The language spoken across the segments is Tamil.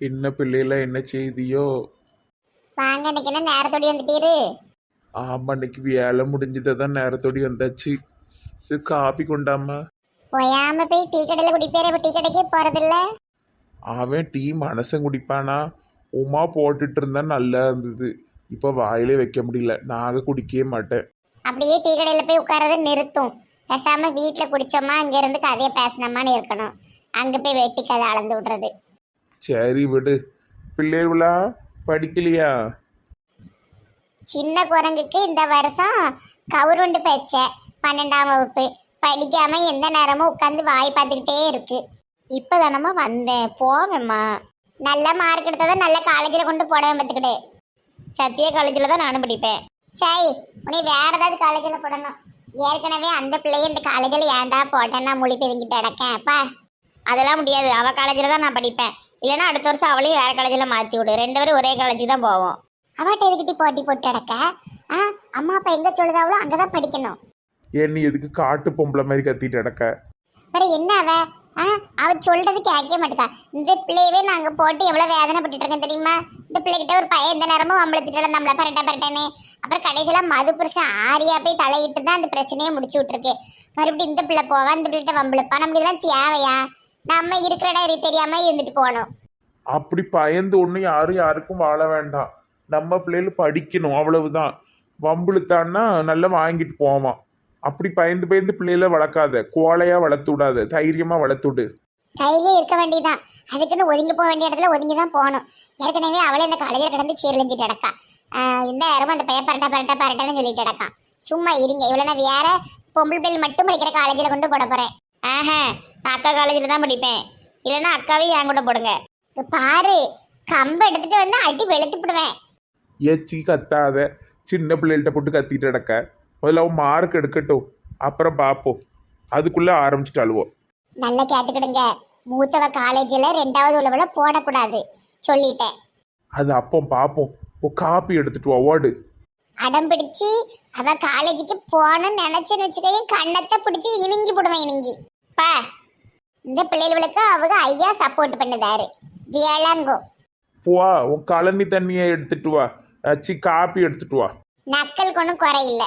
என்ன பிள்ளைல என்ன செய்தியோ? வாங்க இன்னைக்கு என்ன நேரத்தோடி வந்துட்டீரு? ஆமா இன்னைக்கு வேலை முடிஞ்சதை தான் நேரத்தோடி வந்தாச்சு. சரி காப்பி கொண்டாமா போயாம போய் டீ கடையில் குடிப்பேர் இப்போ டீ கடைக்கே போறதில்ல. அவன் டீ மனசன் குடிப்பானா? உமா போட்டுட்டு இருந்தா நல்லா இருந்தது. இப்போ வாயிலே வைக்க முடியல. நாங்கள் குடிக்கவே மாட்டேன். அப்படியே டீ கடையில் போய் உட்காரத நிறுத்தும். பேசாம வீட்டில் குடிச்சோமா அங்க இருந்து கதையை பேசினோமான்னு இருக்கணும். அங்க போய் வெட்டி கதை அளந்து விடுறது. சரி விடு. பிள்ளைகளா படிக்கலையா? சின்ன குரங்குக்கு இந்த வருஷம் கவுருண்டு பேச்ச. பன்னெண்டாம் வகுப்பு. படிக்காம எந்த நேரமும் உட்காந்து வாய் பார்த்துக்கிட்டே இருக்கு. இப்போ தானம்மா வந்தேன். போவேம்மா. நல்ல மார்க் எடுத்ததை நல்ல காலேஜில் கொண்டு போடவே பார்த்துக்கிடு. சத்திய காலேஜில் தான் நானும் படிப்பேன். சரி உன்னை வேற ஏதாவது காலேஜில் போடணும். ஏற்கனவே அந்த பிள்ளைய இந்த காலேஜில் ஏன்டா போட்டேன்னா மொழி பெருங்கிட்டு அடக்கேன் அப்பா அதெல்லாம் முடியாது. அவள் காலேஜில் தான் நான் படிப்பேன். இல்லைன்னா அடுத்த வருஷம் அவளையும் வேற காலேஜில் மாற்றி விடு. ரெண்டு பேரும் ஒரே காலேஜுக்கு தான் போவோம். அவட்ட எதுக்கிட்டி போட்டி போட்டு அடக்க ஆ அம்மா அப்பா எங்க சொல்லுதாவளோ அங்கதான் படிக்கணும். ஏன் நீ எதுக்கு காட்டு பொம்பளை மாதிரி கத்திட்டு அடக்க வேற என்ன அவ? ஆ அவ சொல்றது கேட்க மாட்டேக்கா. இந்த பிள்ளையவே நாங்க போட்டு எவ்வளவு வேதனைப்பட்டுட்டு இருக்கோம் தெரியுமா? இந்த பிள்ளைகிட்ட ஒரு பையன் இந்த நேரமும் வம்பளத்திட்டு நம்மள பரட்ட பரட்டேன்னு. அப்புறம் கடைசியில மது புருஷன் ஆரியா போய் தலையிட்டு தான் அந்த பிரச்சனையை முடிச்சு விட்டுருக்கு. மறுபடியும் இந்த பிள்ளை போவா இந்த பிள்ளைகிட்ட வம்பளுப்பா நமக்கு இதெல்லாம் தேவையா? நம்ம இருக்கிற இடம் தெரியாம இருந்துட்டு போகணும். அப்படி பயந்து ஒன்றும் யாரும் யாருக்கும் வாழ வேண்டாம். நம்ம பிள்ளைகள் படிக்கணும் அவ்வளவுதான். வம்புழுத்தான்னா நல்லா வாங்கிட்டு போவான். அப்படி பயந்து பயந்து பிள்ளைகளை வளர்க்காத. கோழையா வளர்த்து விடாத. தைரியமா வளர்த்து விடு. கையிலே இருக்க வேண்டியதுதான். அதுக்குன்னு ஒதுங்கி போக வேண்டிய இடத்துல ஒதுங்கி தான் போகணும். ஏற்கனவே அவளே இந்த காலேஜில் கிடந்து சீரழிஞ்சிட்டு கிடக்கா. இந்த நேரமும் அந்த பையன் பரட்டா பரட்டா பரட்டான்னு சொல்லிட்டு கிடக்கான். சும்மா இருங்க. இவ்வளோ நான் வேற பொம்பளை பிள்ளை மட்டும் படிக்கிற காலேஜில் கொண்டு போட போறேன். ஆஹா நான் அக்கா காலேஜில் தான் படிப்பேன். இல்லைன்னா அக்காவையும் என் கூட போடுங்க. இது பாரு கம்பை எடுத்துட்டு வந்து அடி வெளுத்து விடுவேன் ஏச்சி கத்தாத. சின்ன பிள்ளைகள்கிட்ட போட்டு கத்திட்டு கிடக்க. முதல்ல அவன் மார்க் எடுக்கட்டும். அப்புறம் பார்ப்போம் அதுக்குள்ள ஆரம்பிச்சுட்டு அழுவோம் நல்லா கேட்டுக்கிடுங்க. மூத்தவ காலேஜில் ரெண்டாவது உள்ளவள போடக்கூடாது. சொல்லிட்டேன். அது அப்போ பார்ப்போம் ஓ காப்பி எடுத்துட்டு வா ஓடு. அடம் பிடிச்சு அவ காலேஜுக்கு போகணும்னு நினைச்சுன்னு வச்சுக்கையும் கண்ணத்தை பிடிச்சி இணுங்கி போடுவேன் இணுங்கி பா இந்த பிள்ளைகளுக்கு அவங்க ஐயா சப்போர்ட் பண்ணுதாரு. வியலங்கோ. வா உன் கழனி தண்ணியை எடுத்துட்டு வா. அச்சி காப்பி எடுத்துட்டு வா. நக்கல் ஒன்றும் குறையில்லை.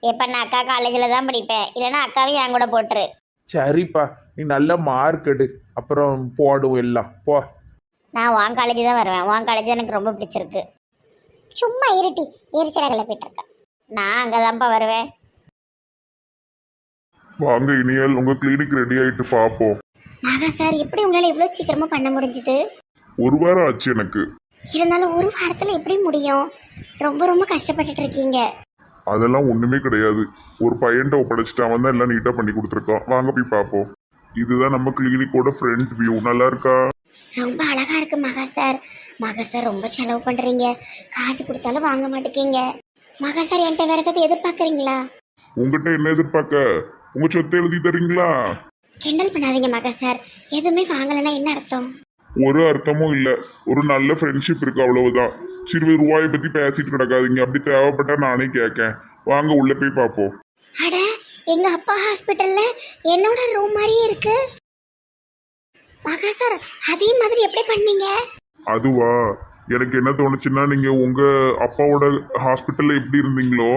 இப்போ நான் அக்கா காலேஜில் தான் படிப்பேன். இல்லைன்னா அக்காவையும் என் கூட போட்டுரு. சரிப்பா நீ நல்ல மார்க் எடு. அப்புறம் போடும் எல்லாம். போ. நான் உன் காலேஜ் தான் வருவேன். உன் காலேஜ் எனக்கு ரொம்ப பிடிச்சிருக்கு. சும்மா இருட்டி. எரிச்சல கிளப்பிட்டு இருக்கேன். நான் அங்கே தான்ப்பா வருவேன். வாங்க இனியால் உங்க கிளினிக் ரெடி ஆயிட்டு பார்ப்போம் நாகா சார் எப்படி உங்களால் இவ்வளோ சீக்கிரமாக பண்ண முடிஞ்சுது? ஒரு வாரம் ஆச்சு எனக்கு. இருந்தாலும் ஒரு வாரத்தில் எப்படி முடியும்? ரொம்ப ரொம்ப கஷ்டப்பட்டுட்டு இருக்கீங்க. அதெல்லாம் ஒண்ணுமே கிடையாது. ஒரு பையன்ட்ட ஒப்படைச்சிட்டு அவன் தான் எல்லாம் நீட்டா பண்ணி கொடுத்துருக்கான். வாங்க போய் பார்ப்போம் இதுதான் நம்ம கிளினிக்கோட ஃப்ரண்ட் வியூ நல்லா இருக்கா? ரொம்ப அழகா இருக்கு மகா சார். மகா சார் ரொம்ப செலவு பண்றீங்க. காசு கொடுத்தாலும் வாங்க மாட்டேங்க மகா சார் என்கிட்ட வேற ஏதாவது எதிர்பார்க்குறீங்களா? உங்ககிட்ட என்ன எதிர்பார்க்க? உங்க சொத்தை எழுதி தரீங்களா? கிண்டல் பண்ணாதீங்க மகா சார். எதுவுமே வாங்கலைன்னா என்ன அர்த்தம்? ஒரு அர்த்தமும் இல்ல. ஒரு நல்ல ஃப்ரெண்ட்ஷிப் இருக்கு அவ்வளவுதான். சிறு ரூபாயை பத்தி பேசிட்டு கிடக்காதீங்க. அப்படி தேவைப்பட்டா நானே கேட்கேன். வாங்க உள்ள போய் பார்ப்போம் அட எங்க அப்பா ஹாஸ்பிட்டல்ல என்னோட ரூம் மாதிரியே இருக்கு. மகா சார் அதே மாதிரி எப்படி பண்ணீங்க? அதுவா? எனக்கு என்ன தோணுச்சுன்னா நீங்க உங்க அப்பாவோட ஹாஸ்பிட்டல்ல எப்படி இருந்தீங்களோ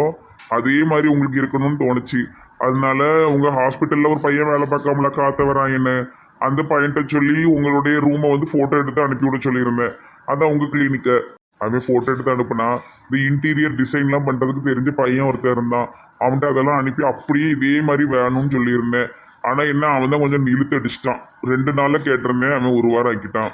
அதே மாதிரி உங்களுக்கு இருக்கணும்னு தோணுச்சு. அதனால உங்க ஹாஸ்பிட்டல்ல ஒரு பையன் வேலை பார்க்காமல காத்த வராங்கன்னு அந்த பையன்கிட்ட சொல்லி உங்களுடைய ரூமை வந்து போட்டோ எடுத்து அனுப்பிவிட சொல்லியிருந்தேன். அதான் உங்க கிளினிக்கை அவன் போட்டோ எடுத்து அனுப்புனா இந்த இன்டீரியர் டிசைன்லாம் பண்றதுக்கு தெரிஞ்ச பையன் ஒருத்தர் இருந்தான். அவன்கிட்ட அதெல்லாம் அனுப்பி அப்படியே இதே மாதிரி வேணும்னு சொல்லியிருந்தேன். ஆனால் என்ன அவன் தான் கொஞ்சம் இழுத்து அடிச்சிட்டான். ரெண்டு நாளில் கேட்டிருந்தேன் அவன் ஒரு வாரம் ஆக்கிட்டான்.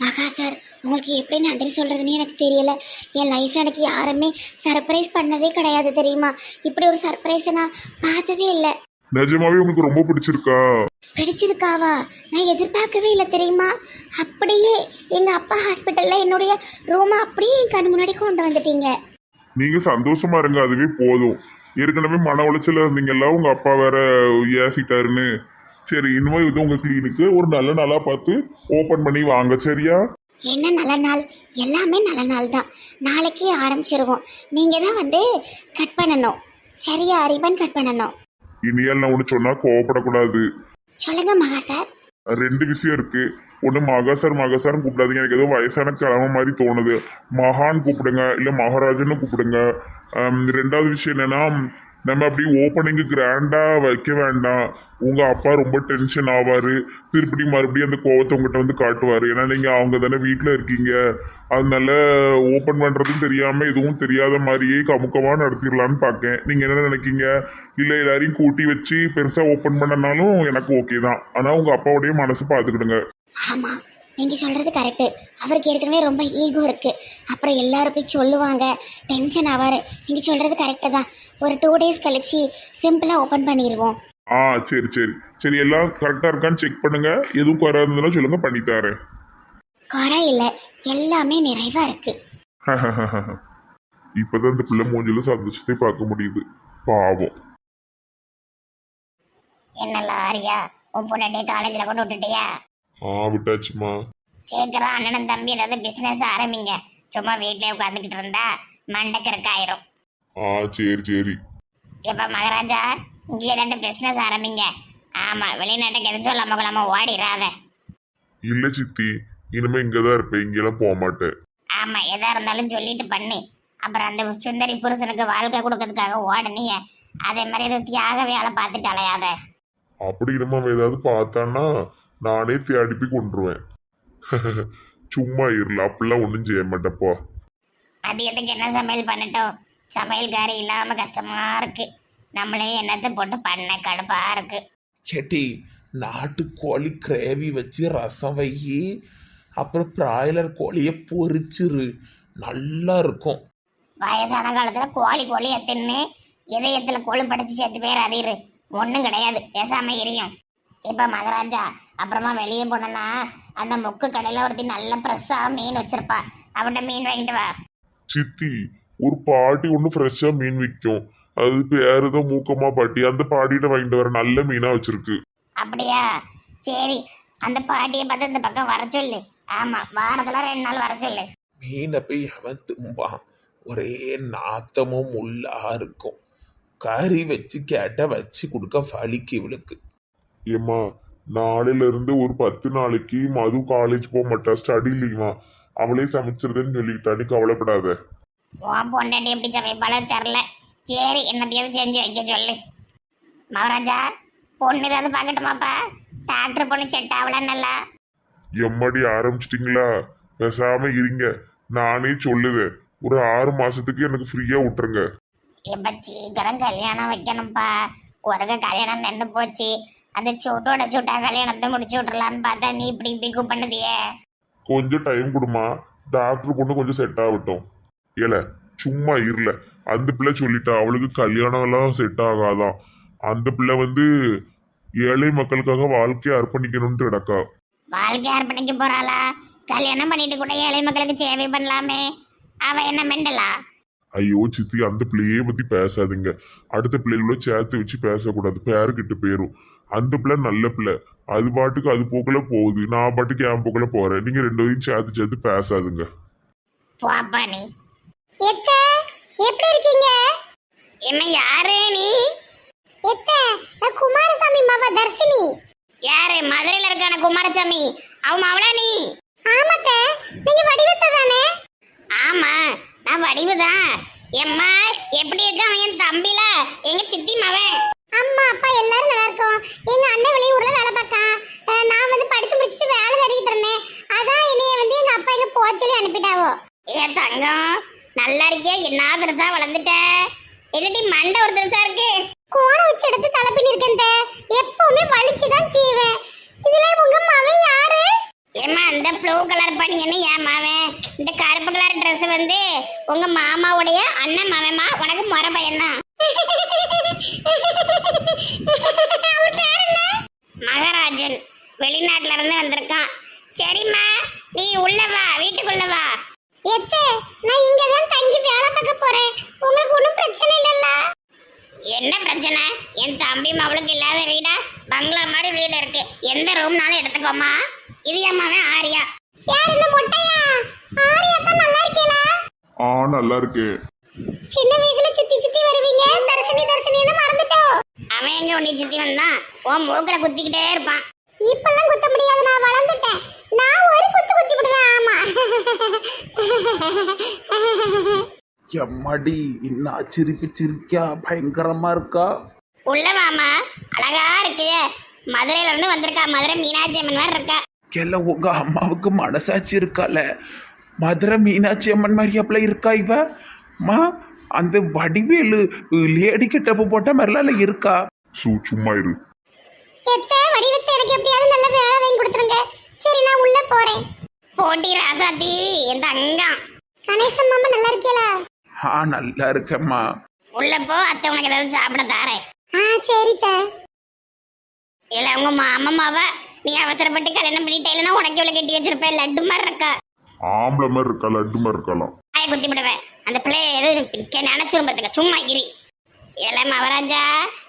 மகா சார் உங்களுக்கு எப்படி நன்றி சொல்றதுன்னு எனக்கு தெரியல. என் லைஃப்ல எனக்கு யாருமே சர்ப்ரைஸ் பண்ணதே கிடையாது தெரியுமா? இப்படி ஒரு சர்ப்ரைஸை நான் பார்த்ததே இல்லை. நிஜமாவே உங்களுக்கு ரொம்ப பிடிச்சிருக்கா? பிடிச்சிருக்காவா? நான் எதிர்பார்க்கவே இல்லை தெரியுமா? அப்படியே எங்க அப்பா ஹாஸ்பிட்டல்ல என்னுடைய ரூமை அப்படியே என் கண் முன்னாடி கொண்டு வந்துட்டீங்க. நீங்க சந்தோஷமா இருங்க அதுவே போதும். ஏற்கனவே மன உளைச்சல இருந்தீங்கல்ல உங்க அப்பா வேற ஏசிட்டாருன்னு. சரி இனிமே இது உங்க கிளினிக்கு ஒரு நல்ல நாளா பார்த்து ஓபன் பண்ணி வாங்க சரியா? என்ன நல்ல நாள்? எல்லாமே நல்ல நாள் தான். நாளைக்கே ஆரம்பிச்சிருவோம். நீங்க தான் வந்து கட் பண்ணணும். சரியா? ரிபன் கட் பண்ணணும். இனியால் நான் ஒன்று சொன்னா கோவப்படக்கூடாது. சொல்லுங்க மகா சார் ரெண்டு விஷயம் இருக்கு. ஒன்று மகசார் மகசார்னு கூப்பிடாதீங்க. எனக்கு ஏதோ வயசான கிழமை மாதிரி தோணுது. மகான் கூப்பிடுங்க இல்லை மகாராஜன்னு கூப்பிடுங்க. ஆம், ரெண்டாவது விஷயம் என்னன்னா நம்ம அப்படி ஓப்பனிங்கு கிராண்டாக வைக்க வேண்டாம். உங்கள் அப்பா ரொம்ப டென்ஷன் ஆவார். திருப்படி மறுபடியும் அந்த கோவத்தை உங்கள்கிட்ட வந்து காட்டுவார். ஏன்னா நீங்கள் அவங்க தானே வீட்டில் இருக்கீங்க. அதனால ஓப்பன் பண்ணுறதும் தெரியாமல் எதுவும் தெரியாத மாதிரியே கமுக்கமாக நடத்திடலான்னு பார்க்கேன் நீங்கள் என்ன நினைக்கீங்க? இல்லை எல்லாரையும் கூட்டி வச்சு பெருசாக ஓப்பன் பண்ணனாலும் எனக்கு ஓகே தான். ஆனால் உங்கள் அப்பாவுடைய மனசு பார்த்துக்கிடுங்க. ஆமா நீங்க சொல்றது கரெக்டு அவருக்கு ஏற்கனவே ரொம்ப ஈகோ இருக்கு. அப்புறம் எல்லாரும் போய் சொல்லுவாங்க டென்ஷன் ஆவாரு. நீங்க சொல்றது கரெக்டு தான். ஒரு டூ டேஸ் கழிச்சு சிம்பிளா ஓபன் பண்ணிடுவோம் ஆ சரி சரி. சரி எல்லாம் கரெக்டாக இருக்கான்னு செக் பண்ணுங்க. எதுவும் குறை இருந்ததுன்னா சொல்லுங்க பண்ணித்தாரேன் குறை இல்லை. எல்லாமே நிறைவா இருக்கு. இப்பதான் இந்த பிள்ளை மூஞ்சில சந்தோஷத்தை பார்க்க முடியுது. பாவம். என்ன லாரியா உன் பொண்ணாட்டிய காலேஜில் கொண்டு விட்டுட்டியா? ஆ விட்டாச்சுமா சீக்கிரம் அண்ணனும் தம்பி ஏதாவது பிசினஸ் ஆரம்பிங்க. சும்மா வீட்டிலே உட்காந்துக்கிட்டு இருந்தா மண்டக்கருக்கு ஆயிரும் ஆ சரி சரி. எப்ப மகாராஜா இங்கே ஏதாண்டு பிசினஸ் ஆரம்பிங்க. ஆமா வெளிநாட்டுக்கு எதுவும் சொல்லாம கொள்ளாம ஓடிடாத இல்ல சித்தி இனிமே இங்கதான் இருப்பேன். இங்கெல்லாம் போக மாட்டேன் ஆமா எதா இருந்தாலும் சொல்லிட்டு பண்ணு. அப்புறம் அந்த சுந்தரி புருஷனுக்கு வாழ்க்கை கொடுக்கறதுக்காக ஓடனிய. அதே மாதிரி ஏதோ தியாக வேலை பார்த்துட்டு அலையாத. அப்படி நம்ம ஏதாவது பார்த்தான்னா நானே தேடிப்பி கொண்டுருவேன் சும்மா இருல அப்படிலாம் ஒன்றும் செய்ய மாட்டேப்பா மதியத்துக்கு என்ன சமையல் பண்ணட்டும்? சமையல்காரி இல்லாம கஷ்டமா இருக்கு. நம்மளே என்னத்தை போட்டு பண்ண கடுப்பா இருக்கு. செட்டி நாட்டுக்கோழி கிரேவி வச்சு ரசம் வை. அப்புறம் பிராய்லர் கோழியை பொரிச்சிரு. நல்லா இருக்கும். வயசான காலத்துல கோழி கோழியை தின்னு இதயத்துல கொழு படிச்சு சேர்த்து பேர் அதிரு ஒன்றும் கிடையாது. பேசாம எரியும் இப்ப மகாராஜா அப்புறமா வெளியே போனோன்னா அந்த முக்கு கடையில ஒருத்தி நல்ல ஃப்ரெஷ்ஷா மீன் வச்சிருப்பா. அவன்கிட்ட மீன் வாங்கிட்டு வா. சித்தி ஒரு பாட்டி ஒன்று ஃப்ரெஷ்ஷாக மீன் விற்கும் அது பேரு தான் மூக்கமா பாட்டி. அந்த பாட்டிகிட்ட வாங்கிட்டு வர நல்ல மீனா வச்சிருக்கு. அப்படியா? சரி அந்த பாட்டியை பார்த்து இந்த பக்கம் வர சொல்லு. ஆமா வாரத்துல ரெண்டு நாள் வர சொல்லு. மீனை போய் அவன் தும்பான். ஒரே நாத்தமும் முள்ளா இருக்கும். கறி வச்சு கேட்ட வச்சு கொடுக்க வலிக்கு இவளுக்கு. ஏம்மா நாளையில இருந்து ஒரு பத்து நாளைக்கு மது காலேஜ் போக மாட்டா ஸ்டடி லீவா அவளே சமைச்சிருதுன்னு சொல்லிக்கிட்டா நீ கவலைப்படாத. உன் பொண்டாட்டி எப்படி சமைப்பாளோ தெரில சரி என்னத்தையாவது செஞ்சு வைக்க சொல்லு. மகாராஜா பொண்ணு ஏதாவது பார்க்கட்டுமாப்பா? டாக்டர் பொண்ணு செட் ஆகல நல்லா. எம்மாடி ஆரம்பிச்சிட்டிங்களா? பேசாம இருங்க. நானே சொல்லுதேன். ஒரு ஆறு மாசத்துக்கு எனக்கு ஃப்ரீயா விட்டுருங்க. இப்ப சீக்கிரம் கல்யாணம் வைக்கணும்ப்பா. ஒருக்க கல்யாணம் நின்று போச்சு. அந்த சூட்டோட சூட்டா கல்யாணத்தை முடிச்சு விட்டுறலான்னு பார்த்தா நீ இப்படி இப்படி கூப்பிடுதியே கொஞ்சம் டைம் கொடுமா. டாக்டர் பொண்ணு கொஞ்சம் செட் ஆகட்டும். ஏல சும்மா இருல. அந்த பிள்ளை சொல்லிட்டா அவளுக்கு கல்யாணம் எல்லாம் செட் ஆகாதான் அந்த பிள்ளை வந்து ஏழை மக்களுக்காக வாழ்க்கையை அர்ப்பணிக்கணும்னு கிடக்கா. வாழ்க்கை அர்ப்பணிக்க போறாளா? கல்யாணம் பண்ணிட்டு கூட ஏழை மக்களுக்கு சேவை பண்ணலாமே. அவ என்ன மெண்டலா? ஐயோ சித்தி அந்த பிள்ளையே பத்தி பேசாதீங்க. அடுத்த பிள்ளைகளோட சேர்த்து வச்சு பேசக்கூடாது. பேருக்கிட்டு போயிரும். அந்த பிள்ளை நல்ல பிள்ளை. அது பாட்டுக்கு அது போக்குல போகுது. நான் பாட்டுக்கு என் போக்குல போறேன். நீங்க ரெண்டு பேரும் சேர்த்து சேர்த்து பேசாதுங்க. நீ. எத்த எப்படி இருக்கீங்க? என்ன யாரே நீ? எத்த நான் குமாரசாமி மாவா தர்ஷினி. யாரு? மதுரையில இருக்கான குமாரசாமி. அவன் மாவளா நீ? ஆமாத்த. நீங்க வடிவத்தை தானே? ஆமா நான் வடிவுதான் எம்மா எப்படி இருக்கான் என் தம்பில. எங்க சித்தி மவன் அம்மா அப்பா எல்லாரும் நல்லா இருக்கோம் எங்க அண்ணன் வெளியூர்ல வேலை பார்க்கான் அஹ் நான் வந்து படிச்சு முடிச்சுட்டு வேலை தேடிட்டு இருந்தேன். அதான் என்னைய வந்து எங்க அப்பா எங்க போக அனுப்பிட்டாவோ. ஏ தங்கம் நல்லா இருக்கியா? என்ன பெருசா வளர்ந்துட்ட? என்னடி மண்டை ஒரு பெருசா இருக்கு? கோண வச்சு எடுத்து தலை பண்ணிருக்கேன் எப்பவுமே வலிச்சுதான் செய்வேன். இதுல உங்க மவன் யாரு? ஏமா அந்த ப்ளூ கலர் பனியன்னு ஏன் மாவன் இந்த கருப்பு கலர் ட்ரெஸ் வந்து உங்க மாமாவுடைய அண்ணன் மாவன்மா உனக்கு முறை பையன்தான். மகராஜன் வெளிநாட்டுல இருந்து வந்திருக்கான். சரிம்மா நீ உள்ள வா வீட்டுக்குள்ள வா. எத்தே நான் இங்க தான் தங்கி வேலை பார்க்க போறேன். உங்களுக்கு ஒன்றும் பிரச்சனை இல்லல்ல? என்ன பிரச்சனை? என் தம்பி மவளுக்கு இல்லாத வீடா? பங்களா மாதிரி வீடு இருக்கு. எந்த ரூம்னாலும் எடுத்துக்கோமா இது அம்மாவே ஆரியா. யார் இந்த மொட்டையா? ஆரியா தான் நல்லா இருக்கீங்களா ஆ நல்லா இருக்கு சின்ன வயசுல சுத்தி சுத்தி வருவீங்க தர்ஷினி தர்ஷினி மறந்துட்டோம் அவன் எங்க உன்னை சுத்தி வந்தான் உன் மூக்கில குத்திக்கிட்டே இருப்பான். இப்பெல்லாம் குத்த முடியாது நான் வளர்ந்துட்டேன். நான் ஒரு குத்து குத்தி விடுவேன் ஆமா. எம்மாடி என்ன சிரிப்பு சிரிக்கா பயங்கரமா இருக்கா? உள்ள மாமா அழகா இருக்கு மதுரையில இருந்து வந்திருக்கா. மதுரை மீனாட்சி அம்மன் மாதிரி இருக்கா. கெல்ல உங்க அம்மாவுக்கு மனசாட்சி இருக்கால. மதுரை மீனாட்சி அம்மன் மாதிரியாப்புல இருக்கா இவ? மா அந்த வடிவேலு லேடி கெட்டப்பு போட்ட மாதிரிலாம் இருக்கா? சு சும்மா இரு எத்த வடிவத்தை எனக்கு எப்படியாவது நல்ல வேலை வாங்கி கொடுத்துருங்க. சரி நான் உள்ள போறேன். போட்டி ராசாத்தி என் தங்கம். கணேசன் மாமா நல்லா இருக்கீங்களா ஆ நல்லா இருக்கேம்மா. உள்ள போ அத்தை உனக்கு ஏதாவது சாப்பிட தாரேன். ஆ சரித்த இல்ல உங்க மாமாவ நீ அவசரப்பட்டு கல்யாணம் பண்ணிட்டேன்னா உனக்கு இவ்வளவு கட்டி வச்சிருப்பேன் லட்டு மாதிரி இருக்கா? ஆம்பளை மாதிரி இருக்கா லட்டு மாதிரி இருக்கலாம். ஆய குத்தி விடுவேன். அந்த பிள்ளைய எதுவும் நினைச்சிரும் பார்த்துக்க சும்மா இரு. ஏல மவராஜா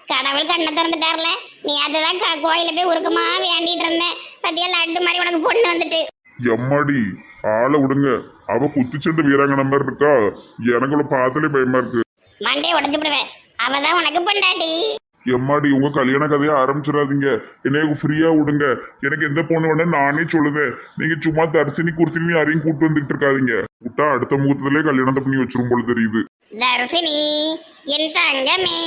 கடவுள் கண்ணை திறந்துட்டார்ல. நீ அதுதான் க- கோயில போய் உருக்கமா வேண்டிட்டு இருந்தேன் பத்தியா லட்டு மாதிரி உனக்கு பொண்ணு வந்துட்டு. எம்மாடி ஆளை விடுங்க. அவ குத்துச்சண்டை வீராங்கனை மாதிரி இருக்கா? எனக்கு அவளை பார்த்தாலே பயமா இருக்கு. மண்டையை உடச்சு விடுவேன். அவதான் உனக்கு பொண்டாட்டி. எம்மாடி உங்க கல்யாண கதையை ஆரம்பிச்சிடாதீங்க. என்னைய ஃப்ரீயா விடுங்க. எனக்கு எந்த பொண்ணு வேணா நானே சொல்லுவேன் நீங்க சும்மா தரிசனி குர்சினி யாரையும் கூட்டு வந்துகிட்டு இருக்காதீங்க. விட்டா அடுத்த முகூர்த்தத்திலே கல்யாணத்தை பண்ணி வச்சிரும் போல தெரியுது. தர்சினி என் தங்கமே.